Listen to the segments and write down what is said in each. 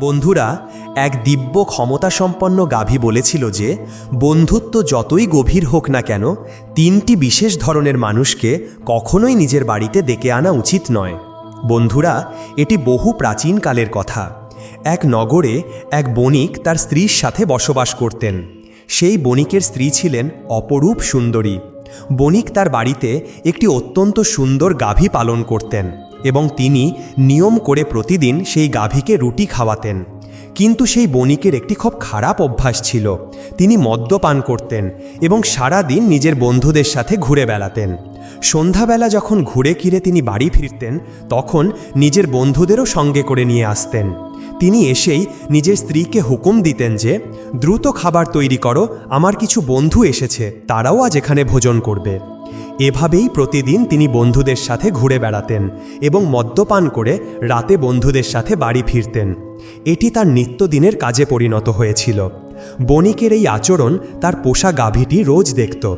বন্ধুরা, এক দিব্য ক্ষমতাসম্পন্ন গাভী বলেছিল যে, বন্ধুত্ব যতই গভীর হোক না কেন, তিনটি বিশেষ ধরনের মানুষকে কখনোই নিজের বাড়িতে ডেকে আনা উচিত নয়। বন্ধুরা, এটি বহু প্রাচীনকালের কথা। এক নগরে এক বণিক তার স্ত্রীর সাথে বসবাস করতেন। সেই বণিকের স্ত্রী ছিলেন অপরূপ সুন্দরী। বণিক তার বাড়িতে একটি অত্যন্ত সুন্দর গাভী পালন করতেন। এবং তিনি নিয়ম করে প্রতিদিন সেই গাভীকে রুটি খাওয়াতেন। কিন্তু সেই বণিকের একটি খুব খারাপ অভ্যাস ছিল। তিনি মদ্যপান করতেন এবং সারা দিন নিজের বন্ধুদের সাথে ঘুরে বেড়াতেন। সন্ধ্যাবেলা যখন ঘুরে কিরে তিনি বাড়ি ফিরতেন, তখন নিজের বন্ধুদেরও সঙ্গে করে নিয়ে আসতেন। তিনি এসেই নিজের স্ত্রীকে হুকুম দিতেন যে, দ্রুত খাবার তৈরি করো, আমার কিছু বন্ধু এসেছে, তারাও আজ এখানে ভোজন করবে। এভাবেই প্রতিদিন তিনি বন্ধুদের সাথে ঘুরে বেড়াতেন এবং মদ্যপান করে রাতে বন্ধুদের সাথে বাড়ি ফিরতেন। এটি তার নিত্যদিনের কাজে পরিণত হয়েছিল। বণিকের এই আচরণ তার পোষা গাভীটি রোজ দেখত।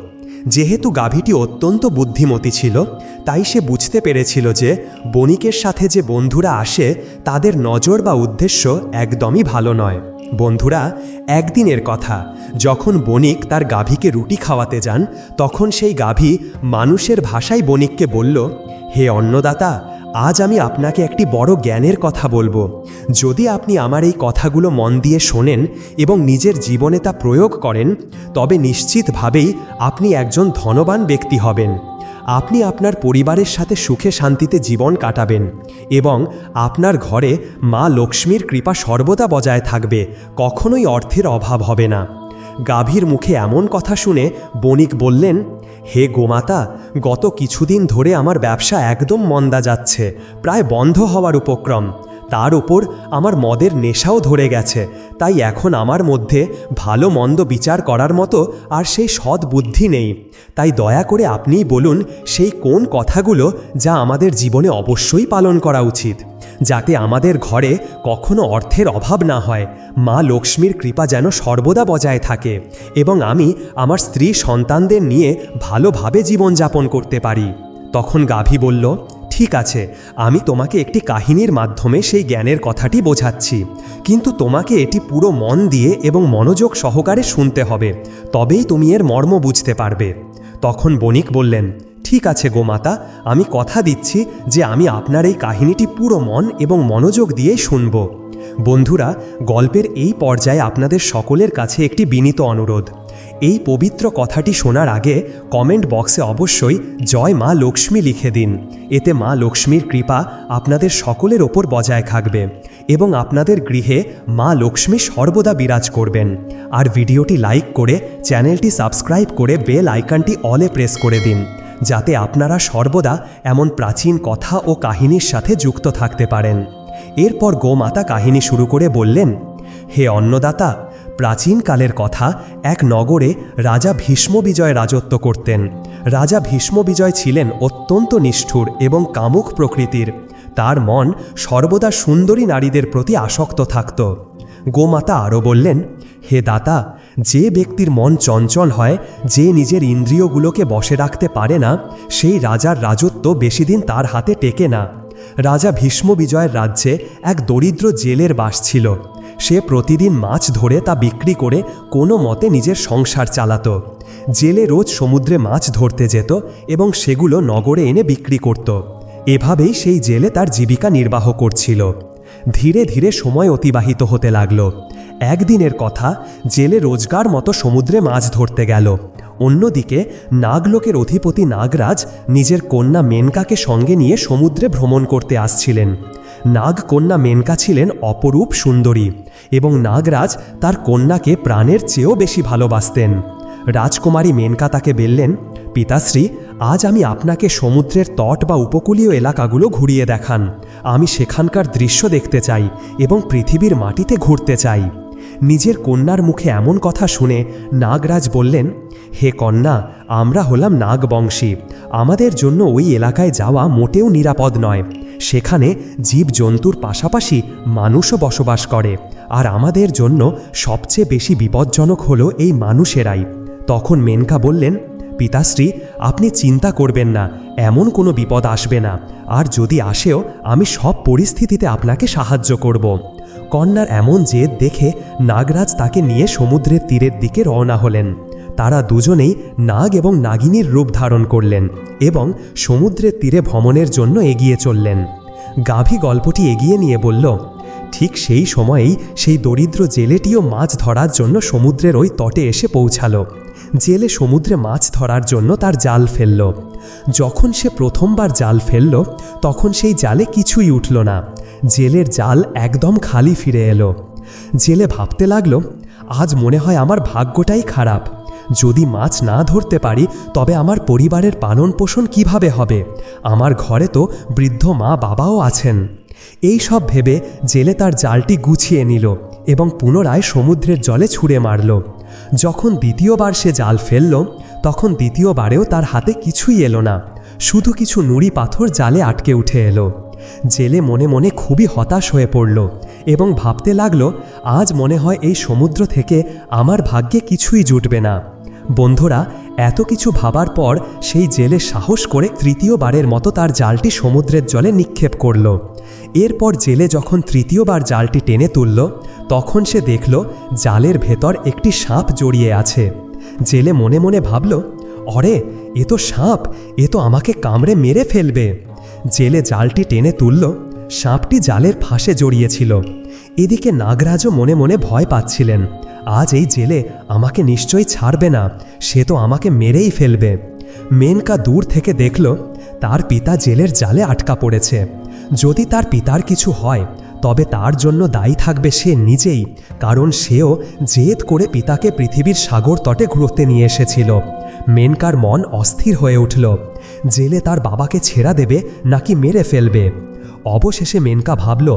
যেহেতু গাভীটি অত্যন্ত বুদ্ধিমতী ছিল, তাই সে বুঝতে পেরেছিল যে বণিকের সাথে যে বন্ধুরা আসে, তাদের নজর বা উদ্দেশ্য একদমই ভালো নয়। বন্ধুরা, একদিনের কথা। যখন বণিক তার গাভীকে রুটি খাওয়াতে যান, তখন সেই গাভী মানুষের ভাষায় বণিককে বলল, হে অন্নদাতা, আজ আমি আপনাকে একটি বড় জ্ঞানের কথা বলব। যদি আপনি আমার এই কথাগুলো মন দিয়ে শোনেন এবং নিজের জীবনে তা প্রয়োগ করেন, তবে নিশ্চিতভাবেই আপনি একজন ধনবান ব্যক্তি হবেন। আপনি আপনার পরিবারের সাথে সুখে শান্তিতে জীবন কাটাবেন এবং আপনার ঘরে মা লক্ষ্মীর কৃপা সর্বদা বজায় থাকবে, কখনোই অর্থের অভাব হবে না। গাভীর মুখে এমন কথা শুনে বণিক বললেন, হে গোমাতা, গত কিছুদিন ধরে আমার ব্যবসা একদম মন্দা যাচ্ছে, প্রায় বন্ধ হওয়ার উপক্রম। তার উপর আমার মদের নেশাও ধরে গেছে, তাই এখন আমার মধ্যে ভালো মন্দ বিচার করার মতো আর সেই সৎ বুদ্ধি নেই। তাই দয়া করে আপনিই বলুন সেই কোন কথাগুলো যা আমাদের জীবনে অবশ্যই পালন করা উচিত, যাতে আমাদের ঘরে কখনো অর্থের অভাব না হয়। মা লক্ষ্মীর কৃপা যেন সর্বদা বজায় থাকে এবং আমি আমার স্ত্রী সন্তানদের নিয়ে ভালোভাবে জীবনযাপন করতে পারি। তখন গাভী বলল ঠিক আছে, আমি তোমাকে একটি কাহিনীর মাধ্যমে সেই জ্ঞানের কথাটি বোঝাচ্ছি। কিন্তু তোমাকে এটি পুরো মন দিয়ে এবং মনোযোগ সহকারে শুনতে হবে, তবেই তুমি এর মর্ম বুঝতে পারবে। তখন বণিক বললেন, ঠিক আছে গোমাতা আমি কথা দিচ্ছি যে আমি আপনার এই কাহিনীটি পুরো মন এবং মনোযোগ দিয়ে শুনব। বন্ধুরা, গল্পের এই পর্যায়ে আপনাদের সকলের কাছে একটি বিনীত অনুরোধ। এই পবিত্র কথাটি শোনার আগে কমেন্ট বক্সে অবশ্যই জয় মা লক্ষ্মী লিখে দিন। এতে মা লক্ষ্মীর কৃপা আপনাদের সকলের ওপর বজায় থাকবে এবং আপনাদের গৃহে মা লক্ষ্মী সর্বদা বিরাজ করবেন। আর ভিডিওটি লাইক করে চ্যানেলটি সাবস্ক্রাইব করে বেল আইকনটি অলে প্রেস করে দিন, যাতে আপনারা সর্বদা এমন প্রাচীন কথা ও কাহিনীর সাথে যুক্ত থাকতে পারেন। এরপর গোমাতা কাহিনী শুরু করে বললেন, হে অন্নদাতা প্রাচীনকালের কথা এক নগরে রাজা ভীষ্ম বিজয় রাজত্ব করতেন। রাজা ভীষ্ম বিজয় ছিলেন অত্যন্ত নিষ্ঠুর এবং কামুক প্রকৃতির। তার মন সর্বদা সুন্দরী নারীদের প্রতি আসক্ত থাকত। গোমাতা আরও বললেন, হে দাতা, যে ব্যক্তির মন চঞ্চল হয়, যে নিজের ইন্দ্রিয়গুলোকে বসে রাখতে পারে না, সেই রাজার রাজত্ব বেশি দিন তার হাতে টেকে না। রাজা ভীষ্ম বিজয়ের রাজ্যে এক দরিদ্র জেলের বাস ছিল। সে প্রতিদিন মাছ ধরে তা বিক্রি করে কোনো মতে নিজের সংসার চালাত। জেলে রোজ সমুদ্রে মাছ ধরতে যেত এবং সেগুলো নগরে এনে বিক্রি করত। এভাবেই সেই জেলে তার জীবিকা নির্বাহ করছিল। ধীরে ধীরে সময় অতিবাহিত হতে লাগল। একদিনের কথা, জেলে রোজগার মতো সমুদ্রে মাছ ধরতে গেল। অন্যদিকে, নাগলোকের অধিপতি নাগরাজ নিজের কন্যা মেনকাকে সঙ্গে নিয়ে সমুদ্রে ভ্রমণ করতে আসছিলেন। নাগকন্যা মেনকা ছিলেন অপরূপ সুন্দরী এবং নাগরাজ তার কন্যাকে প্রাণের চেয়েও বেশি ভালোবাসতেন। রাজকুমারী মেনকা তাকে বললেন, পিতাশ্রী, আজ আমি আপনাকে সমুদ্রের তট বা উপকূলীয় এলাকাগুলো ঘুরিয়ে দেখান। আমি সেখানকার দৃশ্য দেখতে চাই এবং পৃথিবীর মাটিতে ঘুরতে চাই। নিজের কন্যার মুখে এমন কথা শুনে নাগরাজ বললেন, হে কন্যা, আমরা হলাম নাগবংশী। আমাদের জন্য ওই এলাকায় যাওয়া মোটেও নিরাপদ নয়। সেখানে জীবজন্তুর পাশাপাশি মানুষও বসবাস করে। আর আমাদের জন্য সবচেয়ে বেশি বিপজ্জনক হলো এই মানুষেরাই। তখন মেনকা বললেন, পিতাশ্রী, আপনি চিন্তা করবেন না, এমন কোনো বিপদ আসবে না। আর যদি আসেও, আমি সব পরিস্থিতিতে আপনাকে সাহায্য করব। কন্যার এমন জেদ দেখে নাগরাজ তাকে নিয়ে সমুদ্রের তীরের দিকে রওনা হলেন। তারা দুজনেই নাগ এবং নাগিনীর রূপ ধারণ করলেন এবং সমুদ্রের তীরে ভ্রমণের জন্য এগিয়ে চললেন। গাভী গল্পটি এগিয়ে নিয়ে বলল, ঠিক সেই সময়েই সেই দরিদ্র জেলেটিও মাছ ধরার জন্য সমুদ্রের ওই তটে এসে পৌঁছালো। জেলে সমুদ্রে মাছ ধরার জন্য তার জাল ফেলল। যখন সে প্রথমবার জাল ফেলল, তখন সেই জালে কিছুই উঠল না। জেলের জাল একদম খালি ফিরে এলো। জেলে ভাবতে লাগল, আজ মনে হয় আমার ভাগ্যটাই খারাপ। যদি মাছ না ধরতে পারি, তবে আমার পরিবারের পালন পোষণ কীভাবে হবে? আমার ঘরে তো বৃদ্ধ মা বাবাও আছেন। এই সব ভেবে জেলে তার জালটি গুছিয়ে নিল এবং পুনরায় সমুদ্রের জলে ছুঁড়ে মারল। যখন দ্বিতীয়বার সে জাল ফেলল, তখন দ্বিতীয়বারেও তার হাতে কিছুই এলো না। শুধু কিছু নুড়ি পাথর জালে আটকে উঠে এলো। জেলে মনে মনে খুবই হতাশ হয়ে পড়ল এবং ভাবতে লাগল, আজ মনে হয় এই সমুদ্র থেকে আমার ভাগ্যে কিছুই জুটবে না। বন্ধুরা, এত কিছু ভাবার পর সেই জেলে সাহস করে তৃতীয়বারের মতো তার জালটি সমুদ্রের জলে নিক্ষেপ করল। এরপর জেলে যখন তৃতীয়বার জালটি টেনে তুলল, তখন সে দেখল জালের ভেতর একটি সাপ জড়িয়ে আছে। জেলে মনে মনে ভাবল, অরে, এ তো সাপ, এ তো আমাকে কামড়ে মেরে ফেলবে। জেলে জালটি টেনে তুলল, সাপটি জালের ফাঁসে জড়িয়েছিল। এদিকে নাগরাজও মনে মনে ভয় পাচ্ছিলেন। আজ এই জেলে আমাকে নিশ্চয়ই ছাড়বে না, সে তো আমাকে মেরেই ফেলবে। মেনকা দূর থেকে দেখল, তার পিতা জেলের জালে আটকা পড়েছে। যদি তার পিতার কিছু হয়, তবে তার জন্য দায়ী থাকবে সে নিজেই, কারণ সেও জেদ করে পিতাকে পৃথিবীর সাগর তটে ঘুরতে নিয়ে এসেছিল। মেনকার মন অস্থির হয়ে উঠল। জেলে তার বাবাকে ছেড়া দেবে নাকি মেরে ফেলবে? অবশেষে মেনকা ভাবল,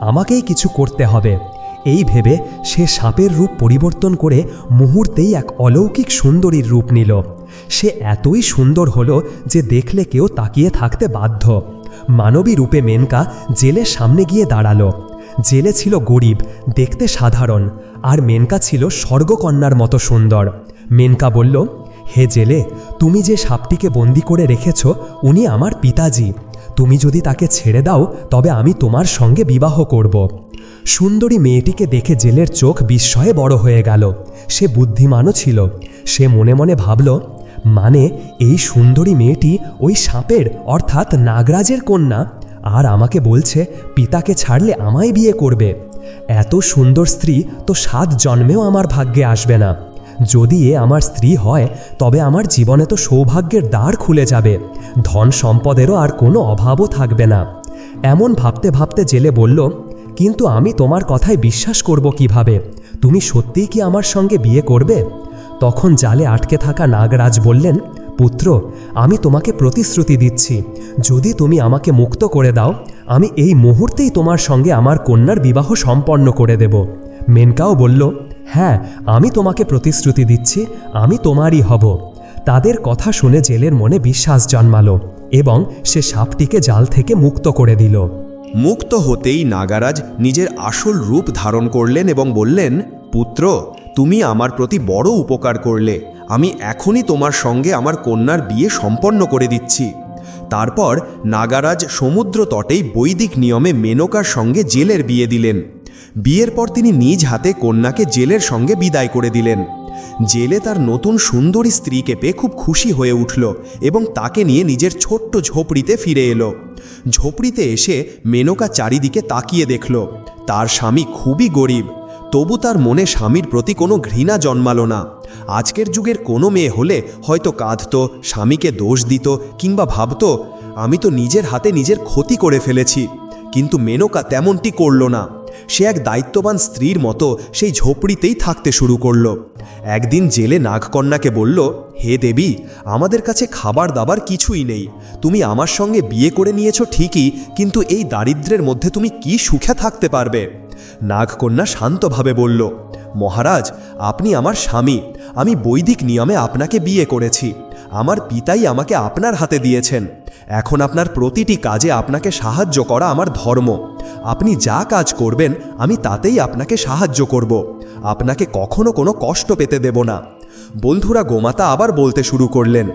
আমাকেই কিছু করতে হবে। এই ভেবে সে সাপের রূপ পরিবর্তন করে মুহূর্তেই এক অলৌকিক সুন্দরীর রূপ নিল। সে এতই সুন্দর হলো যে দেখলে কেউ তাকিয়ে থাকতে বাধ্য। মানবী রূপে মেনকা জেলের সামনে গিয়ে দাঁড়াল। জেলে ছিল গরিব, দেখতে সাধারণ, আর মেনকা ছিল স্বর্গকন্যার মতো সুন্দর। মেনকা বলল, হে জেলে, তুমি যে সাপটিকে বন্দি করে রেখেছ, উনি আমার পিতাজি। তুমি যদি তাকে ছেড়ে দাও, তবে আমি তোমার সঙ্গে বিবাহ করব। সুন্দরী মেয়েটিকে দেখে জেলের চোখ বিস্ময়ে বড় হয়ে গেল। সে বুদ্ধিমানও ছিল। সে মনে মনে ভাবল মানে এই সুন্দরী মেয়েটি ওই সাপের, অর্থাৎ নাগরাজের কন্যা, আর আমাকে বলছে পিতাকে ছাড়লে আমায় বিয়ে করবে। এত সুন্দর স্ত্রী তো সাত জন্মেও আমার ভাগ্যে আসবে না। যদি এ আমার স্ত্রী হয়, তবে আমার জীবনে তো সৌভাগ্যের দ্বার খুলে যাবে। ধন সম্পদেরও আর কোনো অভাবও থাকবে না। এমন ভাবতে ভাবতে জেলে বলল কিন্তু আমি তোমার কথায় বিশ্বাস করব কীভাবে? তুমি সত্যিই কি আমার সঙ্গে বিয়ে করবে? তখন জালে আটকে থাকা নাগরাজ বললেন, পুত্র, আমি তোমাকে প্রতিশ্রুতি দিচ্ছি। যদি তুমি আমাকে মুক্ত করে দাও, আমি এই মুহূর্তেই তোমার সঙ্গে আমার কন্যার বিবাহ সম্পন্ন করে দেব। মেনকাও বলল হ্যাঁ আমি তোমাকে প্রতিশ্রুতি দিচ্ছি, আমি তোমারই হব। তাদের কথা শুনে জেলের মনে বিশ্বাস জন্মালো এবং সে সাপটিকে জাল থেকে মুক্ত করে দিল। মুক্ত হতেই নাগারাজ নিজের আসল রূপ ধারণ করলেন এবং বললেন, পুত্র, তুমি আমার প্রতি বড় উপকার করলে। আমি এখনই তোমার সঙ্গে আমার কন্যার বিয়ে সম্পন্ন করে দিচ্ছি। তারপর নাগারাজ সমুদ্র তটেই বৈদিক নিয়মে মেনকার সঙ্গে জেলের বিয়ে দিলেন। বিয়ের পর তিনি নিজ হাতে কন্যাকে জেলের সঙ্গে বিদায় করে দিলেন। জেলে তার নতুন সুন্দরী স্ত্রীকে পেয়ে খুব খুশি হয়ে উঠল এবং তাকে নিয়ে নিজের ছোট্ট ঝোপড়িতে ফিরে এলো। ঝোপড়িতে এসে মেনকা চারিদিকে তাকিয়ে দেখল। তার স্বামী খুবই গরিব, তবু তার মনে স্বামীর প্রতি কোনো ঘৃণা জন্মালো না। আজকের যুগের কোনো মেয়ে হলে হয়তো কাঁদত, স্বামীকে দোষ দিত কিংবা ভাবত, আমি তো নিজের হাতে নিজের ক্ষতি করে ফেলেছি। কিন্তু মেনকা তেমনটি করল না। সে এক দায়িত্ববান স্ত্রীর মতো সেই ঝোপড়িতেই থাকতে শুরু করল। একদিন জেলে নাগকন্যাকে বলল, হে দেবী, আমাদের কাছে খাবার দাবার কিছুই নেই। তুমি আমার সঙ্গে বিয়ে করে নিয়েছো ঠিকই, কিন্তু এই দারিদ্র্যের মধ্যে তুমি কি সুখে থাকতে পারবে? নাগকন্যা শান্তভাবে বলল, মহারাজ, আপনি আমার স্বামী। আমি বৈদিক নিয়মে আপনাকে বিয়ে করেছি। আমার পিতাই আমাকে আপনার হাতে দিয়েছেন। এখন আপনার প্রতিটি কাজে আপনাকে সাহায্য করা আমার ধর্ম। আপনি যা কাজ করবেন, আমি তাতেই আপনাকে সাহায্য করব। আপনাকে কখনো কোনো কষ্ট পেতে দেব না। বন্ধুরা, গোমাতা আবার বলতে শুরু করলেন,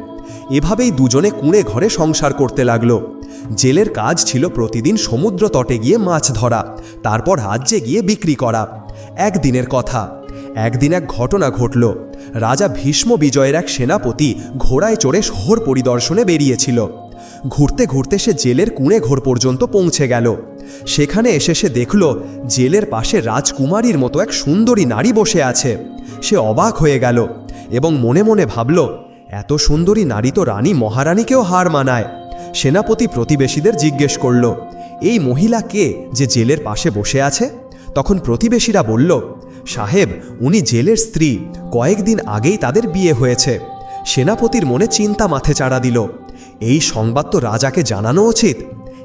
এভাবেই দুজনে কুঁড়ে ঘরে সংসার করতে লাগল। জেলের কাজ ছিল প্রতিদিন সমুদ্র তটে গিয়ে মাছ ধরা, তারপর রাজ্যে গিয়ে বিক্রি করা। একদিনের কথা একদিন এক ঘটনা ঘটল। রাজা ভীষ্ম বিজয়ের এক সেনাপতি ঘোড়ায় চড়ে শহর পরিদর্শনে বেরিয়েছিল। ঘুরতে ঘুরতে সে জেলের কুঁড়ে ঘোর পর্যন্ত পৌঁছে গেল। সেখানে এসে সে দেখল, জেলের পাশে রাজকুমারীর মতো এক সুন্দরী নারী বসে আছে। সে অবাক হয়ে গেল এবং মনে মনে ভাবল, এত সুন্দরী নারী তো রানী মহারানীকেও হার মানায়। সেনাপতি প্রতিবেশীদের জিজ্ঞেস করল, এই মহিলা কে যে জেলের পাশে বসে আছে? তখন প্রতিবেশীরা বলল সাহেব, উনি জেলের স্ত্রী। কয়েকদিন আগেই তাদের বিয়ে হয়েছে। সেনাপতির মনে চিন্তা মাথে চাড়া দিল। এই সংবাদ তো রাজাকে জানানো উচিত।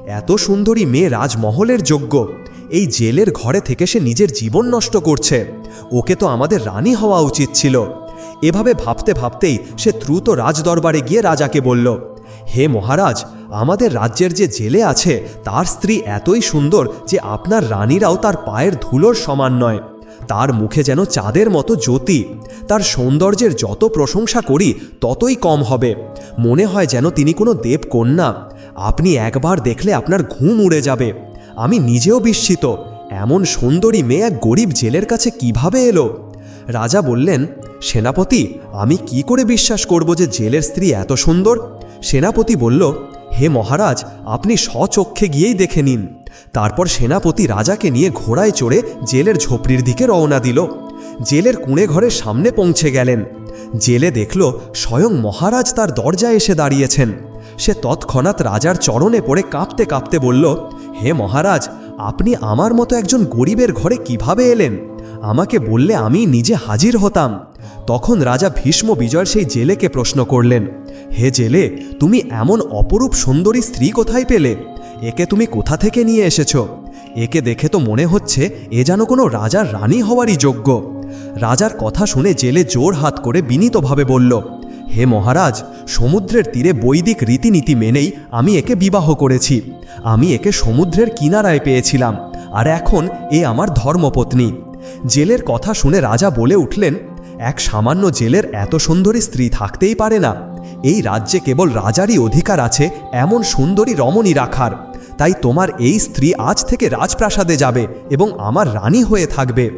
এত সুন্দরী মেয়ে রাজমহলের যোগ্য। এই জেলের ঘরে থেকে সে নিজের জীবন নষ্ট করছে। ওকে তো আমাদের রানী হওয়া উচিত ছিল। এভাবে ভাবতে ভাবতেই সে দ্রুত রাজদরবারে গিয়ে রাজাকে বলল, হে মহারাজ, আমাদের রাজ্যের যে জেলে আছে, তার স্ত্রী এতই সুন্দর যে আপনার রানীরাও তার পায়ের ধুলোর সমান নয়। তার মুখে যেন চাঁদের মতো জ্যোতি। তার সৌন্দর্যের যত প্রশংসা করি, ততই কম হবে। মনে হয় যেন তিনি কোনো দেবকন্যা। আপনি একবার দেখলে আপনার ঘুম উড়ে যাবে। আমি নিজেও বিস্মিত। এমন সুন্দরী মেয়ে এক গরিব জেলের কাছে কীভাবে এলো? রাজা বললেন, সেনাপতি, আমি কি করে বিশ্বাস করব যে জেলের স্ত্রী এত সুন্দর? সেনাপতি বলল হে মহারাজ, আপনি স্বচক্ষে গিয়েই দেখে নিন। তারপর সেনাপতি রাজাকে নিয়ে ঘোড়ায় চড়ে জেলের ঝোপড়ির দিকে রওনা দিল। জেলের কুঁড়ে ঘরের সামনে পৌঁছে গেলেন। জেলে দেখল স্বয়ং মহারাজ তার দরজায় এসে দাঁড়িয়েছেন। সে তৎক্ষণাৎ রাজার চরণে পড়ে কাঁপতে কাঁপতে বলল, হে মহারাজ, আপনি আমার মতো একজন গরিবের ঘরে কীভাবে এলেন? আমাকে বললে আমি নিজে হাজির হতাম। তখন রাজা ভীষ্ম বিজয় সেই জেলেকে প্রশ্ন করলেন, হে জেলে, তুমি এমন অপরূপ সুন্দরী স্ত্রী কোথায় পেলে? একে তুমি কোথা থেকে নিয়ে এসেছ? একে দেখে তো মনে হচ্ছে এ যেন কোনো রাজার রানী হওয়ারই যোগ্য। রাজার কথা শুনে জেলে জোর হাত করে বিনীতভাবে বলল, হে মহারাজ, সমুদ্রের তীরে বৈদিক রীতিনীতি মেনেই আমি একে বিবাহ করেছি। আমি একে সমুদ্রের কিনারায় পেয়েছিলাম, আর এখন এ আমার ধর্মপত্নী। জেলের কথা শুনে রাজা বলে উঠলেন, এক সামান্য জেলের এত সুন্দরী স্ত্রী থাকতেই পারে না। এই রাজ্যে কেবল রাজারই অধিকার আছে, এমন সুন্দরী রমণী রাখার। তাই তোমার এই স্ত্রী আজ থেকে রাজপ্রাসাদে যাবে এবং আমার রানী হয়ে থাকবে।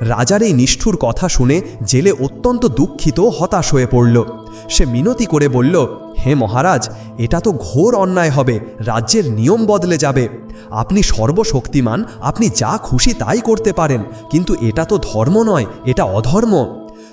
রাজার এই নিষ্ঠুর কথা শুনে জেলে অত্যন্ত দুঃখিত হতাশ হয়ে পড়ল। সে মিনতি করে বলল হে মহারাজ, এটা তো ঘোর অন্যায় হবে, রাজ্যের নিয়ম বদলে যাবে। আপনি সর্বশক্তিমান, আপনি যা খুশি তাই করতে পারেন, কিন্তু এটা তো ধর্ম নয়, এটা অধর্ম।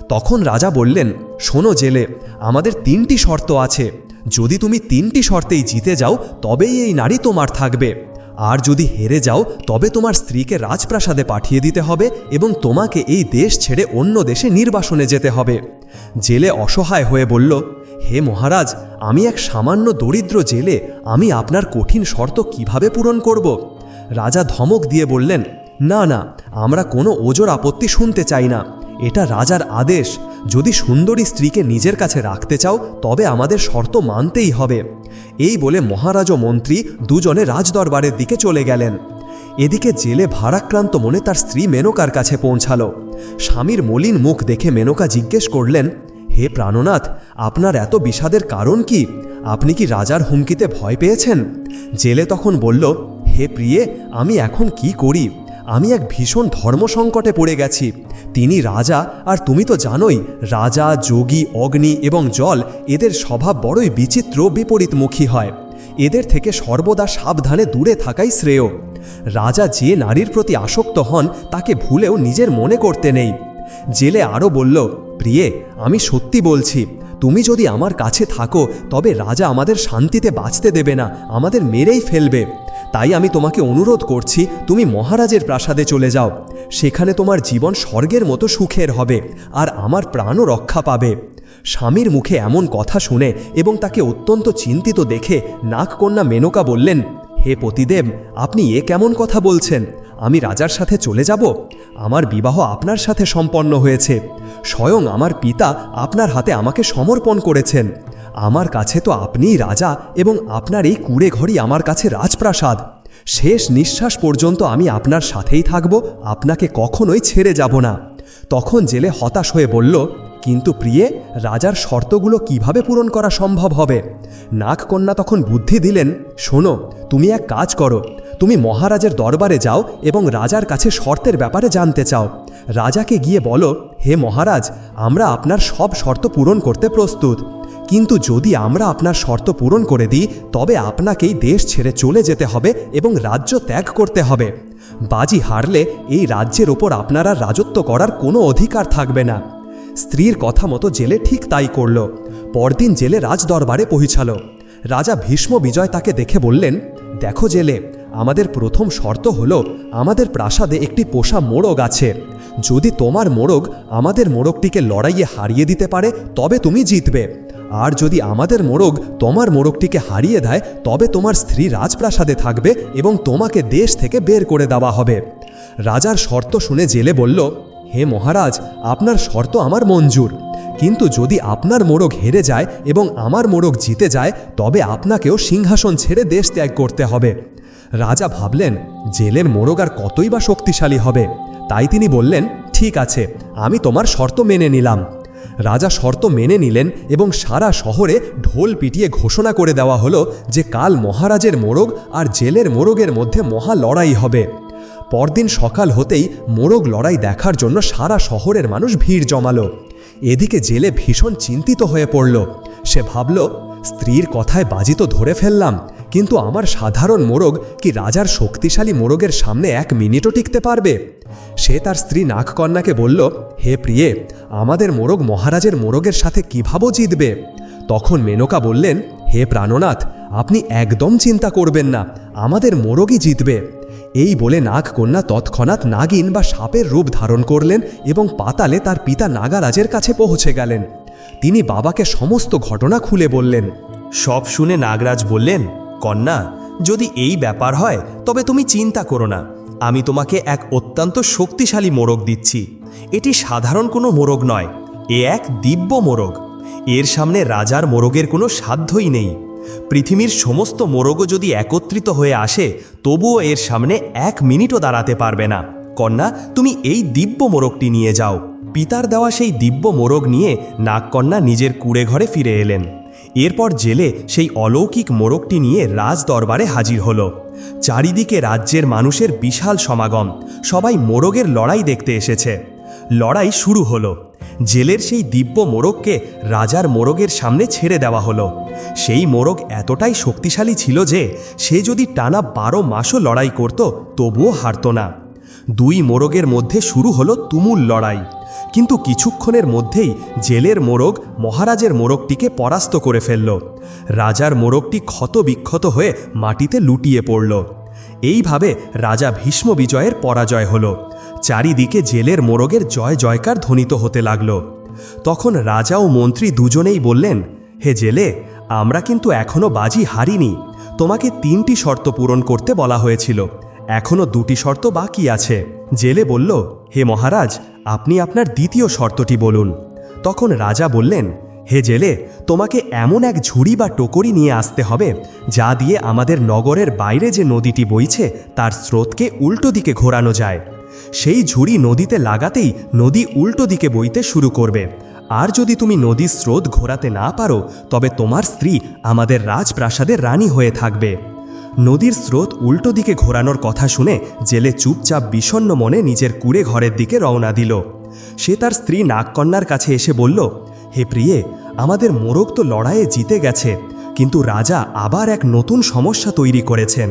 তখন রাজা বললেন, শোনো জেলে, আমাদের তিনটি শর্ত আছে। যদি তুমি তিনটি শর্তেই জিতে যাও, তবেই এই নারী তোমার থাকবে। আর যদি হেরে যাও, তবে তোমার স্ত্রীকে রাজপ্রাসাদে পাঠিয়ে দিতে হবে এবং তোমাকে এই দেশ ছেড়ে অন্য দেশে নির্বাসনে যেতে হবে। জেলে অসহায় হয়ে বলল হে মহারাজ, আমি এক সামান্য দরিদ্র জেলে আমি আপনার কঠিন শর্ত কীভাবে পূরণ করব? রাজা ধমক দিয়ে বললেন, না না, আমরা কোনো ওজোর আপত্তি শুনতে চাই না। এটা রাজার আদেশ। যদি সুন্দরী স্ত্রীকে নিজের কাছে রাখতে চাও, তবে আমাদের শর্ত মানতেই হবে এই বলে মহারাজ ও মন্ত্রী দুজনে রাজদরবারের দিকে চলে গেলেন। এদিকে জেলে ভারাক্রান্ত মনে তার স্ত্রী মেনকার কাছে পৌঁছালো। স্বামীর মলিন মুখ দেখে মেনকা জিজ্ঞেস করলেন হে প্রাণনাথ, আপনার এত বিষাদের কারণ কি? আপনি কি রাজার হুমকিতে ভয় পেয়েছেন? জেলে তখন বলল, হে প্রিয়ে, আমি এখন কি করি? আমি এক ভীষণ ধর্ম সংকটে পড়ে গেছি। তিনি রাজা, আর তুমি তো জানোই, রাজা, যোগী, অগ্নি এবং জল এদের স্বভাব বড়ই বিচিত্র, বিপরীতমুখী হয়। এদের থেকে সর্বদা সাবধানে দূরে থাকাই শ্রেয়। রাজা যে নারীর প্রতি আসক্ত হন, তাকে ভুলেও নিজের মনে করতে নেই। জেলে আরও বলল, প্রিয়ে, আমি সত্যি বলছি, তুমি যদি আমার কাছে থাকো, তবে রাজা আমাদের শান্তিতে বাঁচতে দেবে না, আমাদের মেরেই ফেলবে। তাই আমি তোমাকে অনুরোধ করছি, তুমি মহারাজের প্রাসাদে চলে যাও। সেখানে তোমার জীবন স্বর্গের মতো সুখের হবে, আর আমার প্রাণও রক্ষা পাবে। স্বামীর মুখে এমন কথা শুনে এবং তাকে অত্যন্ত চিন্তিত দেখে নাগকন্যা মেনকা বললেন হে পতিদেব, আপনি এ কেমন কথা বলছেন? আমি রাজার সাথে চলে যাব? আমার বিবাহ আপনার সাথে সম্পন্ন হয়েছে। স্বয়ং আমার পিতা আপনার হাতে আমাকে সমর্পণ করেছেন। আমার কাছে তো আপনিই রাজা এবং আপনার এই কুড়ে ঘরই আমার কাছে রাজপ্রাসাদ। শেষ নিঃশ্বাস পর্যন্ত আমি আপনার সাথেই থাকব, আপনাকে কখনোই ছেড়ে যাব না। তখন জেলে হতাশ হয়ে বলল কিন্তু প্রিয়ে, রাজার শর্তগুলো কীভাবে পূরণ করা সম্ভব হবে? নাগকন্যা তখন বুদ্ধি দিলেন, শোনো, তুমি এক কাজ করো। তুমি মহারাজের দরবারে যাও এবং রাজার কাছে শর্তের ব্যাপারে জানতে চাও। রাজাকে গিয়ে বলো, হে মহারাজ, আমরা আপনার সব শর্ত পূরণ করতে প্রস্তুত। কিন্তু যদি আমরা আপনার শর্ত পূরণ করে দিই, তবে আপনাকেই দেশ ছেড়ে চলে যেতে হবে এবং রাজ্য ত্যাগ করতে হবে। বাজি হারলে এই রাজ্যের ওপর আপনারা রাজত্ব করার কোনো অধিকার থাকবে না। স্ত্রীর কথা মতো জেলে ঠিক তাই করল। পরদিন জেলে রাজদরবারে পৌঁছালো। রাজা ভীষ্ম বিজয় তাকে দেখে বললেন, দেখো জেলে, আমাদের প্রথম শর্ত হল আমাদের প্রাসাদে একটি পোষা মোড়গ আছে। যদি তোমার মোড়গ আমাদের মোড়গটিকে লড়াইয়ে হারিয়ে দিতে পারে, তবে তুমি জিতবে। আর যদি আমাদের মোড়গ তোমার মোড়গটিকে হারিয়ে দেয়, তবে তোমার স্ত্রী রাজপ্রাসাদে থাকবে এবং তোমাকে দেশ থেকে বের করে দেওয়া হবে। রাজার শর্ত শুনে জেলে বলল হে মহারাজ, আপনার শর্ত আমার মঞ্জুর। কিন্তু যদি আপনার মোড়গ হেরে যায় এবং আমার মোড়গ জিতে যায়, তবে আপনাকেও সিংহাসন ছেড়ে দেশ ত্যাগ করতে হবে। রাজা ভাবলেন, জেলের মোড়গ আর কতই বা শক্তিশালী হবে। তাই তিনি বললেন, ঠিক আছে, আমি তোমার শর্ত মেনে নিলাম। রাজা শর্ত মেনে নিলেন এবং সারা শহরে ঢোল পিটিয়ে ঘোষণা করে দেওয়া হলো যে কাল মহারাজের মোড়গ আর জেলের মোড়গের মধ্যে মহা লড়াই হবে। পরদিন সকাল হতেই মোরগ লড়াই দেখার জন্য সারা শহরের মানুষ ভিড় জমালো। এদিকে জেলে ভীষণ চিন্তিত হয়ে পড়ল। সে ভাবল, স্ত্রীর কথায় বাজি তো ধরে ফেললাম, কিন্তু আমার সাধারণ মোরগ কি রাজার শক্তিশালী মোরগের সামনে এক মিনিটও টিকতে পারবে? সে তার স্ত্রী নাগকন্যাকে বলল, হে প্রিয়ে, আমাদের মোরগ মহারাজের মোরগের সাথে কীভাবে জিতবে? তখন মেনকা বললেন হে প্রাণনাথ, আপনি একদম চিন্তা করবেন না, আমাদের মোরগই জিতবে। এই বলে নাগকন্যা তৎক্ষণাৎ নাগিন বা সাপের রূপ ধারণ করলেন এবং পাতালে তার পিতা নাগারাজের কাছে পৌঁছে গেলেন। তিনি বাবাকে সমস্ত ঘটনা খুলে বললেন, সব শুনে নাগরাজ বললেন, কন্যা, যদি এই ব্যাপার হয়, তবে তুমি চিন্তা করো না। আমি তোমাকে এক অত্যন্ত শক্তিশালী মোরগ দিচ্ছি। এটি সাধারণ কোনো মোরগ নয়, এ এক দিব্য মোরগ। এর সামনে রাজার মোরগের কোনো সাধ্যই নেই। পৃথিবীর সমস্ত মোরগও যদি একত্রিত হয়ে আসে, তবুও এর সামনে এক মিনিটও দাঁড়াতে পারবে না। কন্যা, তুমি এই দিব্য মোরগটি নিয়ে যাও। পিতার দেওয়া সেই দিব্য মোরগ নিয়ে নাগকন্যা নিজের কুড়ে ঘরে ফিরে এলেন। এরপর জেলে সেই অলৌকিক মোরগটি নিয়ে রাজ দরবারে হাজির হল। চারিদিকে রাজ্যের মানুষের বিশাল সমাগম। সবাই মোরগের লড়াই দেখতে এসেছে। লড়াই শুরু হলো। জেলের সেই দিব্য মোরগকে রাজার মোরগের সামনে ছেড়ে দেওয়া হলো। সেই মোরগ এতটাই শক্তিশালী ছিল যে, সে যদি টানা বারো মাসও লড়াই করত, তবুও হারত না। দুই মোরগের মধ্যে শুরু হলো তুমুল লড়াই। কিন্তু কিছুক্ষণের মধ্যেই জেলের মোরগ মহারাজের মোরগটিকে পরাস্ত করে ফেলল। রাজার মোরগটি ক্ষত বিক্ষত হয়ে মাটিতে লুটিয়ে পড়ল। এইভাবে রাজা ভীষ্ম বিজয়ের পরাজয় হল। চারিদিকে জেলের মোরগের জয় জয়কার ধ্বনিত হতে লাগল। তখন রাজা ও মন্ত্রী দুজনেই বললেন, হে জেলে, আমরা কিন্তু এখনও বাজি হারিনি। তোমাকে তিনটি শর্ত পূরণ করতে বলা হয়েছিল। এখনও দুটি শর্ত বাকি আছে। জেলে বলল, হে মহারাজ, আপনি আপনার দ্বিতীয় শর্তটি বলুন। তখন রাজা বললেন, হে জেলে, তোমাকে এমন এক ঝুড়ি বা টোকরি নিয়ে আসতে হবে, যা দিয়ে আমাদের নগরের বাইরে যে নদীটি বইছে, তার স্রোতকে উল্টো দিকে ঘোরানো যায়। সেই ঝুড়ি নদীতে লাগাতেই নদী উল্টো দিকে বইতে শুরু করবে। আর যদি তুমি নদীর স্রোত ঘোরাতে না পারো, তবে তোমার স্ত্রী আমাদের রাজপ্রাসাদের রানী হয়ে থাকবে। নদীর স্রোত উল্টো দিকে ঘোরানোর কথা শুনে জেলে চুপচাপ বিষণ্ণ মনে নিজের কুড়ে ঘরের দিকে রওনা দিল। সে তার স্ত্রী নাগকন্যার কাছে এসে বলল, হে প্রিয়ে, আমাদের মোরগ তো লড়াইয়ে জিতে গেছে, কিন্তু রাজা আবার এক নতুন সমস্যা তৈরি করেছেন।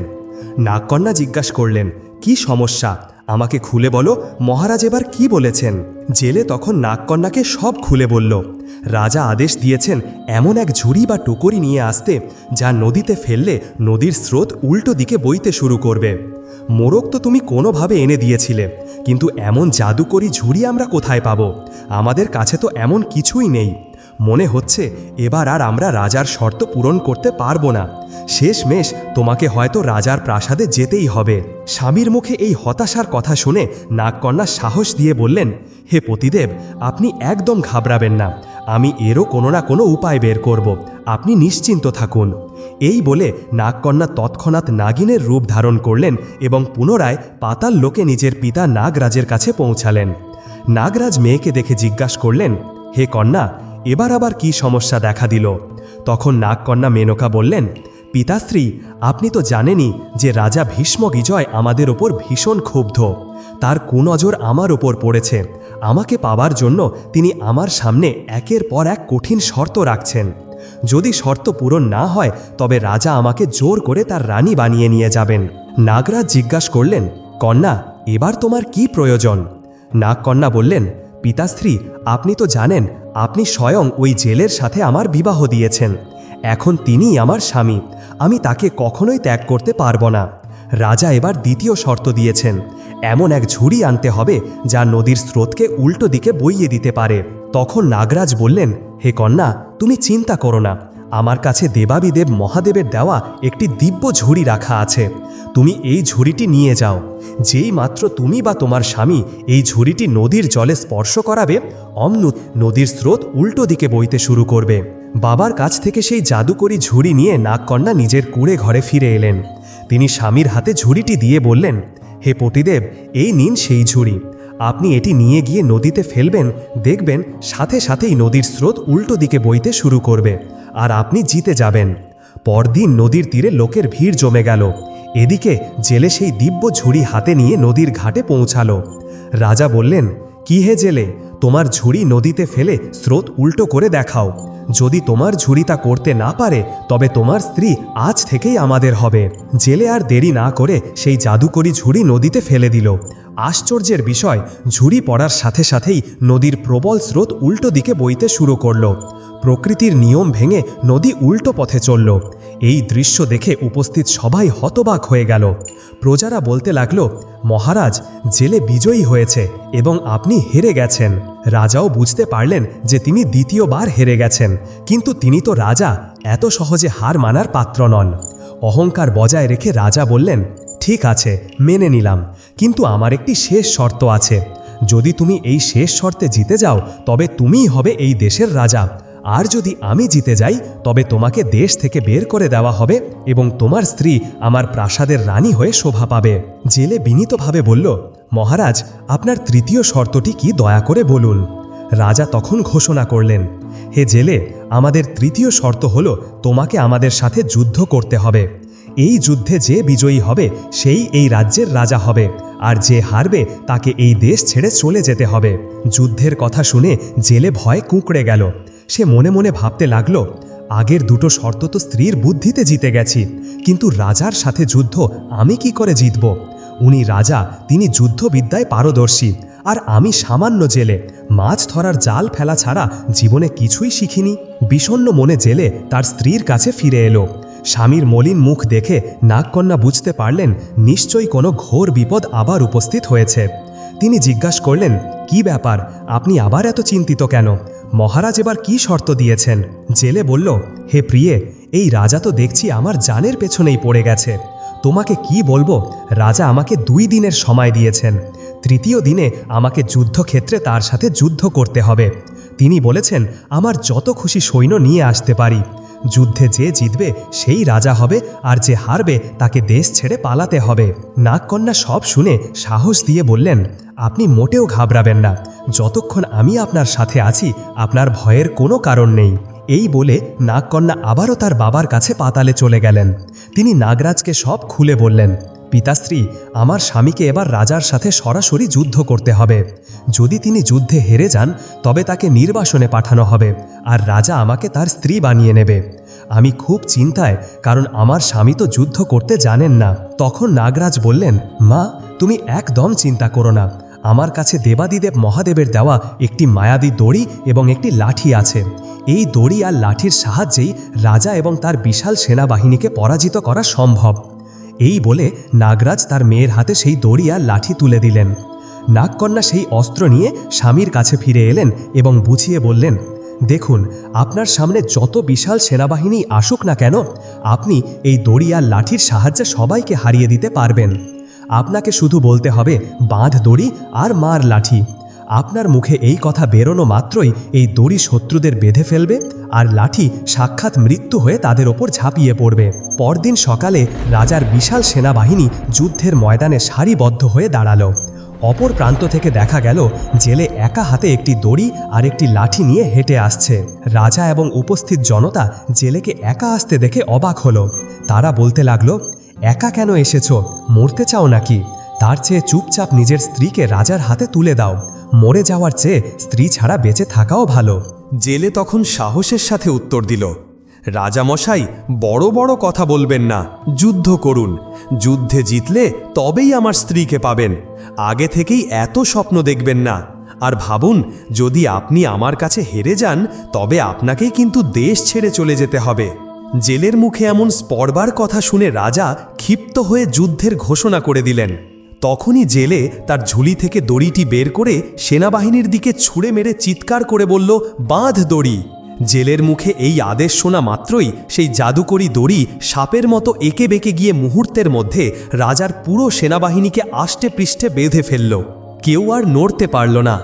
নাগকন্যা জিজ্ঞাসা করলেন, কি সমস্যা? আমাকে খুলে বলো, মহারাজ এবার কি বলেছেন? জেলে তখন নাগকন্যাকে সব খুলে বলল। রাজা আদেশ দিয়েছেন এমন এক ঝুড়ি বা টুকরি নিয়ে আসতে, যা নদীতে ফেললে নদীর স্রোত উল্টো দিকে বইতে শুরু করবে। মোরগ তো তুমি কোনোভাবে এনে দিয়েছিলে, কিন্তু এমন জাদুকরি ঝুড়ি আমরা কোথায় পাবো? আমাদের কাছে তো এমন কিছুই নেই। মনে হচ্ছে এবার আর আমরা রাজার শর্ত পূরণ করতে পারব না। শেষমেশ তোমাকে হয়তো রাজার প্রাসাদে যেতেই হবে। স্বামীর মুখে এই হতাশার কথা শুনে নাগকন্যা সাহস দিয়ে বললেন, হে পতিদেব, আপনি একদম ঘাবড়াবেন না। আমি এরও কোনো না কোনো উপায় বের করব। আপনি নিশ্চিন্ত থাকুন। এই বলে নাগকন্যা তৎক্ষণাৎ নাগিনের রূপ ধারণ করলেন এবং পুনরায় পাতাল লোকে নিজের পিতা নাগরাজের কাছে পৌঁছালেন। নাগরাজ মেয়েকে দেখে জিজ্ঞাসা করলেন, হে কন্যা এবার আবার কি সমস্যা দেখা দিল? তখন নাগকন্যা মেনকা বললেন, পিতাশ্রী, আপনি তো জানেনই যে রাজা ভীষ্ম বিজয় আমাদের ওপর ভীষণ ক্ষুব্ধ। তার কুনজর আমার ওপর পড়েছে। আমাকে পাবার জন্য তিনি আমার সামনে একের পর এক কঠিন শর্ত রাখছেন। যদি শর্ত পূরণ না হয়, তবে রাজা আমাকে জোর করে তার রানী বানিয়ে নিয়ে যাবেন। নাগরাজ জিজ্ঞাসা করলেন, কন্যা, এবার তোমার কি প্রয়োজন? নাগকন্যা বললেন পিতাশ্রী, আপনি তো জানেন, আপনি স্বয়ং ওই জেলের সাথে আমার বিবাহ দিয়েছেন। এখন তিনিই আমার স্বামী। আমি তাকে কখনোই ত্যাগ করতে পারব না। রাজা এবার দ্বিতীয় শর্ত দিয়েছেন। এমন এক ঝুড়ি আনতে হবে, যা নদীর স্রোতকে উল্টো দিকে বইয়ে দিতে পারে। তখন নাগরাজ বললেন, হে কন্যা, তুমি চিন্তা করো না। আমার কাছে দেবাবিদেব মহাদেবের দেওয়া একটি দিব্য ঝুড়ি রাখা আছে। তুমি এই ঝুড়িটি নিয়ে যাও। যেই মাত্র তুমি বা তোমার স্বামী এই ঝুড়িটি নদীর জলে স্পর্শ করাবে, অমনু নদীর স্রোত উল্টো দিকে বইতে শুরু করবে। বাবার কাছ থেকে সেই জাদুকরি ঝুড়ি নিয়ে নাগকন্যা নিজের কুড়ে ঘরে ফিরে এলেন। তিনি স্বামীর হাতে ঝুড়িটি দিয়ে বললেন, হে পতিদেব, এই নিন সেই ঝুড়ি। আপনি এটি নিয়ে গিয়ে নদীতে ফেলবেন, দেখবেন সাথে সাথেই নদীর স্রোত উল্টো দিকে বইতে শুরু করবে। আর আপনি জিতে যাবেন। পরদিন নদীর তীরে লোকের ভিড় জমে গেল। এদিকে জেলে সেই দিব্য ঝুড়ি হাতে নিয়ে নদীর ঘাটে পৌঁছালো। রাজা বললেন, কি হে জেলে? তোমার ঝুড়ি নদীতে ফেলে স্রোত উল্টো করে দেখাও। যদি তোমার ঝুড়ি তা করতে না পারে, তবে তোমার স্ত্রী আজ থেকেই আমাদের হবে। জেলে আর দেরি না করে সেই জাদুকরি ঝুড়ি নদীতে ফেলে দিল। আশ্চর্যের বিষয়, ঝুড়ি পড়ার সাথে সাথেই নদীর প্রবল স্রোত উল্টো দিকে বইতে শুরু করল। প্রকৃতির নিয়ম ভেঙে নদী উল্টো পথে চলল। এই দৃশ্য দেখে উপস্থিত সবাই হতবাক হয়ে গেল। প্রজারা বলতে লাগল, মহারাজ, জেলে বিজয়ী হয়েছে এবং আপনি হেরে গেছেন। রাজাও বুঝতে পারলেন যে তিনি দ্বিতীয়বার হেরে গেছেন, কিন্তু তিনি তো রাজা, এত সহজে হার মানার পাত্র নন। অহংকার বজায় রেখে রাজা বললেন, ঠিক আছে, মেনে নিলাম, কিন্তু আমার একটি শেষ শর্ত আছে। যদি তুমি এই শেষ শর্তে জিতে যাও, তবে তুমিই হবে এই দেশের রাজা। আর যদি আমি জিতে যাই, তবে তোমাকে দেশ থেকে বের করে দেওয়া হবে এবং তোমার স্ত্রী আমার প্রাসাদের রানী হয়ে শোভা পাবে। জেলে বিনীতভাবে বলল, মহারাজ, আপনার তৃতীয় শর্তটি কি দয়া করে বলুন। রাজা তখন ঘোষণা করলেন, হে জেলে, আমাদের তৃতীয় শর্ত হল তোমাকে আমাদের সাথে যুদ্ধ করতে হবে। এই যুদ্ধে যে বিজয়ী হবে, সেই এই রাজ্যের রাজা হবে, আর যে হারবে, তাকে এই দেশ ছেড়ে চলে যেতে হবে। যুদ্ধের কথা শুনে জেলে ভয় কুঁকড়ে গেল। সে মনে মনে ভাবতে লাগল, আগের দুটো শর্ত তো স্ত্রীর বুদ্ধিতে জিতে গেছি, কিন্তু রাজার সাথে যুদ্ধ আমি কি করে জিতব? উনি রাজা, তিনি যুদ্ধবিদ্যায় পারদর্শী, আর আমি সামান্য জেলে, মাছ ধরার জাল ফেলা ছাড়া জীবনে কিছুই শিখিনি। বিষণ্ণ মনে জেলে তার স্ত্রীর কাছে ফিরে এলো। স্বামীর মলিন মুখ দেখে নাগকন্যা বুঝতে পারলেন, নিশ্চয়ই কোনো ঘোর বিপদ আবার উপস্থিত হয়েছে। তিনি জিজ্ঞাসা করলেন, কি ব্যাপার? আপনি আবার এত চিন্তিত কেন? মহারাজ এবার কি শর্ত দিয়েছেন? জেলে বলল, হে প্রিয়ে, এই রাজা তো দেখছি আমার জানের পেছনেই পড়ে গেছে। তোমাকে কি বলব? রাজা আমাকে দুই দিনের সময় দিয়েছেন। তৃতীয় দিনে আমাকে যুদ্ধক্ষেত্রে তার সাথে যুদ্ধ করতে হবে। তিনি বলেছেন, আমার যত খুশি সৈন্য নিয়ে আসতে পারি। যুদ্ধে যে জিতবে, সেই রাজা হবে, আর যে হারবে, তাকে দেশ ছেড়ে পালাতে হবে। নাগকন্যা সব শুনে সাহস দিয়ে বললেন, আপনি মোটেও ঘাবড়াবেন না। যতক্ষণ আমি আপনার সাথে আছি, আপনার ভয়ের কোনো কারণ নেই। এই বলে নাগকন্যা আবারও তার বাবার কাছে পাতালে চলে গেলেন। তিনি নাগরাজকে সব খুলে বললেন পিতাশ্রী, আমার স্বামীকে এবার রাজার সাথে সরাসরি যুদ্ধ করতে হবে। যদি তিনি যুদ্ধে হেরে যান, তবে তাকে নির্বাসনে পাঠানো হবে আর রাজা আমাকে তার স্ত্রী বানিয়ে নেবে। আমি খুব চিন্তায়, কারণ আমার স্বামী তো যুদ্ধ করতে জানেন না। তখন নাগরাজ বললেন, মা, তুমি একদম চিন্তা করো না। আমার কাছে দেবাদিদেব মহাদেবের দেওয়া একটি মায়াবী দড়ি এবং একটি লাঠি আছে। এই দড়ি আর লাঠির সাহায্যেই রাজা এবং তার বিশাল সেনাবাহিনীকে পরাজিত করা সম্ভব। এই বলে নাগরাজ তার মেয়ের হাতে সেই দড়ি আর লাঠি তুলে দিলেন। নাগকন্যা সেই অস্ত্র নিয়ে স্বামীর কাছে ফিরে এলেন এবং বুঝিয়ে বললেন, দেখুন, আপনার সামনে যত বিশাল সেনাবাহিনী আসুক না কেন, আপনি এই দড়ি আর লাঠির সাহায্যে সবাইকে হারিয়ে দিতে পারবেন। আপনাকে শুধু বলতে হবে, বাঁধ দড়ি আর মার লাঠি। আপনার মুখে এই কথা বেরোনো মাত্রই এই দড়ি শত্রুদের বেঁধে ফেলবে আর লাঠি সাক্ষাৎ মৃত্যু হয়ে তাদের ওপর ঝাঁপিয়ে পড়বে। পরদিন সকালে রাজার বিশাল সেনাবাহিনী যুদ্ধের ময়দানে সারিবদ্ধ হয়ে দাঁড়াল। অপর প্রান্ত থেকে দেখা গেল, জেলে একা হাতে একটি দড়ি আর একটি লাঠি নিয়ে হেঁটে আসছে। রাজা এবং উপস্থিত জনতা জেলেকে একা আসতে দেখে অবাক হলো। তারা বলতে লাগল, একা কেন এসেছ? মরতে চাও নাকি? তার চেয়ে চুপচাপ নিজের স্ত্রীকে রাজার হাতে তুলে দাও। মরে যাওয়ার চেয়ে স্ত্রী ছাড়া বেঁচে থাকাও ভালো। জেলে তখন সাহসের সাথে উত্তর দিল, রাজামশাই, বড় বড় কথা বলবেন না, যুদ্ধ করুন। যুদ্ধে জিতলে তবেই আমার স্ত্রীকে পাবেন। আগে থেকেই এত স্বপ্ন দেখবেন না। আর ভাবুন, যদি আপনি আমার কাছে হেরে যান, তবে আপনাকেই কিন্তু দেশ ছেড়ে চলে যেতে হবে। জেলের মুখে এমন স্পর্বার কথা শুনে রাজা ক্ষিপ্ত হয়ে যুদ্ধের ঘোষণা করে দিলেন। তখনই জেলে তার ঝুলি থেকে দড়িটি বের করে সেনাবাহিনীর দিকে ছুঁড়ে মেরে চিৎকার করে বলল, বাঁধ দড়ি! জেলের মুখে এই আদেশ শোনা মাত্রই সেই জাদুকরি দড়ি সাপের মতো এঁকে বেঁকে গিয়ে মুহূর্তের মধ্যে রাজার পুরো সেনাবাহিনীকে আষ্টে পৃষ্ঠে বেঁধে ফেলল। কেউ আর নড়তে পারল না।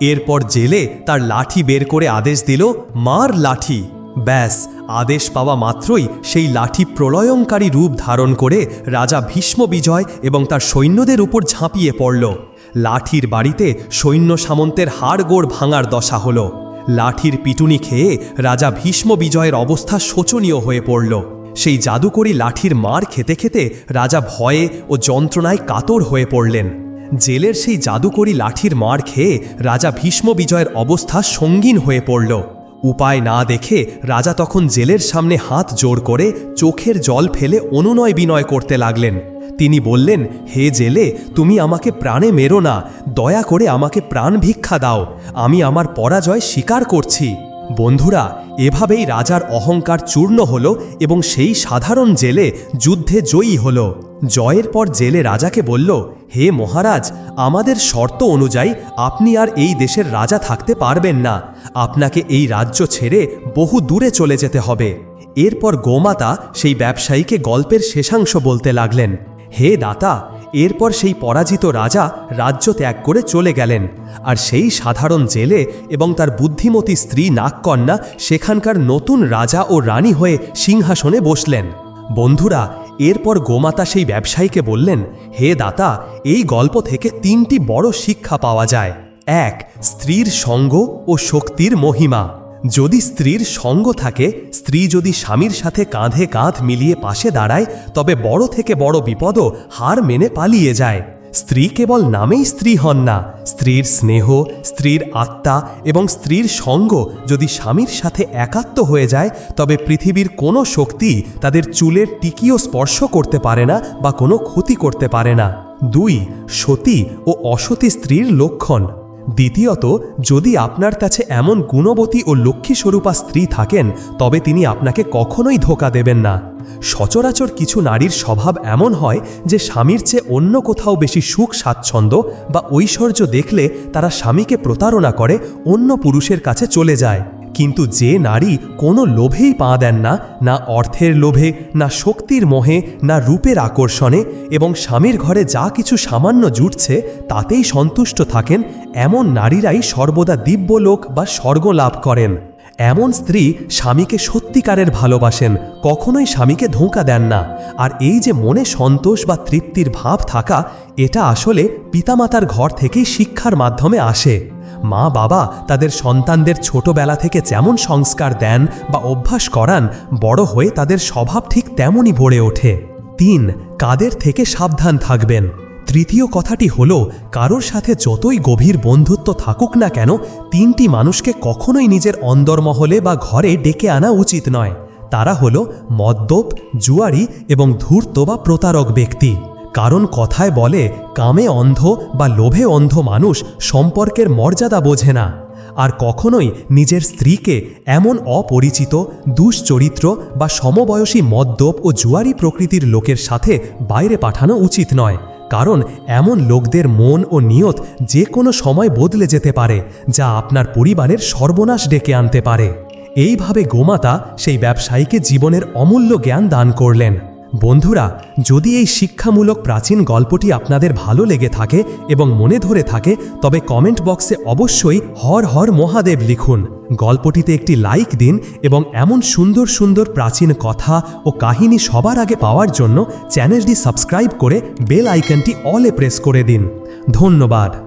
এরপর জেলে তার লাঠি বের করে আদেশ দিল, মার লাঠি! ব্যাস, আদেশ পাওয়া মাত্রই সেই লাঠি প্রলয়ঙ্কারী রূপ ধারণ করে রাজা ভীষ্ম বিজয় এবং তার সৈন্যদের উপর ঝাঁপিয়ে পড়ল। লাঠির বাড়িতে সৈন্য সামন্তের হাড়গোড় ভাঙার দশা হল। লাঠির পিটুনি খেয়ে রাজা ভীষ্ম বিজয়ের অবস্থা শোচনীয় হয়ে পড়ল। সেই জাদুকরি লাঠির মার খেতে খেতে রাজা ভয়ে ও যন্ত্রণায় কাতর হয়ে পড়লেন। জেলের সেই জাদুকরি লাঠির মার খেয়ে রাজা ভীষ্ম বিজয়ের অবস্থা সঙ্গীন হয়ে পড়ল। উপায় না দেখে রাজা তখন জেলের সামনে হাত জোর করে চোখের জল ফেলে অনুনয় বিনয় করতে লাগলেন। তিনি বললেন, হে জেলে, তুমি আমাকে প্রাণে মেরো না। দয়া করে আমাকে প্রাণ ভিক্ষা দাও। আমি আমার পরাজয় স্বীকার করছি। বন্ধুরা, এভাবেই রাজার অহংকার চূর্ণ হল এবং সেই সাধারণ জেলে যুদ্ধে জয়ী হল। জয়ের পর জেলে রাজাকে বলল, হে মহারাজ, আমাদের শর্ত অনুযায়ী আপনি আর এই দেশের রাজা থাকতে পারবেন না। আপনাকে এই রাজ্য ছেড়ে বহু দূরে চলে যেতে হবে। এরপর গোমাতা সেই ব্যবসায়ীকে গল্পের শেষাংশ বলতে লাগলেন। হে দাতা, এরপর সেই পরাজিত রাজা রাজ্য ত্যাগ করে চলে গেলেন। আর সেই সাধারণ জেলে এবং তার বুদ্ধিমতী স্ত্রী নাগকন্যা সেখানকার নতুন রাজা ও রানী হয়ে সিংহাসনে বসলেন। বন্ধুরা, এরপর গোমাতা সেই ব্যবসায়ীকে বললেন, হে দাতা, এই গল্প থেকে তিনটি বড় শিক্ষা পাওয়া যায়। এক, স্ত্রীর সঙ্গ ও শক্তির মহিমা। যদি স্ত্রীর সঙ্গ থাকে, স্ত্রী যদি স্বামীর সাথে কাঁধে কাঁধ মিলিয়ে পাশে দাঁড়ায়, তবে বড় থেকে বড় বিপদও হার মেনে পালিয়ে যায়। স্ত্রী কেবল নামেই স্ত্রী হন না। স্ত্রীর স্নেহ, স্ত্রীর আত্মা এবং স্ত্রীর সঙ্গ যদি স্বামীর সাথে একাত্ম হয়ে যায়, তবে পৃথিবীর কোনো শক্তি তাদের চুলের টিকিও স্পর্শ করতে পারে না বা কোনো ক্ষতি করতে পারে না। দুই, সতী ও অসতী স্ত্রীর লক্ষণ। দ্বিতীয়ত, যদি আপনার কাছে এমন গুণবতী ও লক্ষ্মীস্বরূপা স্ত্রী থাকেন, তবে তিনি আপনাকে কখনোই ধোকা দেবেন না। সচরাচর কিছু নারীর স্বভাব এমন হয় যে স্বামীর চেয়ে অন্য কোথাও বেশি সুখ, স্বাচ্ছন্দ্য বা ঐশ্বর্য দেখলে তারা স্বামীকে প্রতারণা করে, অন্য পুরুষের কাছে চলে যায়। কিন্তু যে নারী কোনো লোভেই পা দেন না না অর্থের লোভে, না শক্তির মোহে, না রূপের আকর্ষণে এবং স্বামীর ঘরে যা কিছু সামান্য জুটছে, তাতেই সন্তুষ্ট থাকেন, এমন নারীরাই সর্বদা দিব্যলোক বা স্বর্গ লাভ করেন। এমন স্ত্রী স্বামীকে সত্যিকারের ভালোবাসেন, কখনোই স্বামীকে ধোঁকা দেন না। আর এই যে মনে সন্তোষ বা তৃপ্তির ভাব থাকা, এটা আসলে পিতামাতার ঘর থেকেই শিক্ষার মাধ্যমে আসে। মা বাবা তাদের সন্তানদের ছোটবেলা থেকে যেমন সংস্কার দেন বা অভ্যাস করান, বড় হয়ে তাদের স্বভাব ঠিক তেমনই ভরে ওঠে। তিন, কাদের থেকে সাবধান থাকবেন। তৃতীয় কথাটি হল, কারোর সাথে যতই গভীর বন্ধুত্ব থাকুক না কেন, তিনটি মানুষকে কখনোই নিজের অন্দরমহলে বা ঘরে ডেকে আনা উচিত নয়। তারা হল মদ্যপ জুয়ারি এবং ধূর্ত বা প্রতারক ব্যক্তি। কারণ কথায় বলে, কামে অন্ধ বা লোভে অন্ধ মানুষ সম্পর্কের মর্যাদা বোঝে না। আর কখনোই নিজের স্ত্রীকে এমন অপরিচিত, দুশ্চরিত্র বা সমবয়সী মদ্যপ ও জুয়ারি প্রকৃতির লোকের সাথে বাইরে পাঠানো উচিত নয়। কারণ এমন লোকদের মন ও নিয়ত যে কোনো সময় বদলে যেতে পারে, যা আপনার পরিবারের সর্বনাশ ডেকে আনতে পারে। এইভাবে গোমাতা সেই ব্যবসায়ীকে জীবনের অমূল্য জ্ঞান দান করলেন। বন্ধুরা, যদি এই শিক্ষামূলক প্রাচীন গল্পটি আপনাদের ভালো লেগে থাকে এবং মনে ধরে থাকে, তবে কমেন্ট বক্সে অবশ্যই হর হর মহাদেব লিখুন। গল্পটিতে একটি লাইক দিন এবং এমন সুন্দর সুন্দর প্রাচীন কথা ও কাহিনী সবার আগে পাওয়ার জন্য চ্যানেলটি সাবস্ক্রাইব করে বেল আইকনটি অলে প্রেস করে দিন। ধন্যবাদ।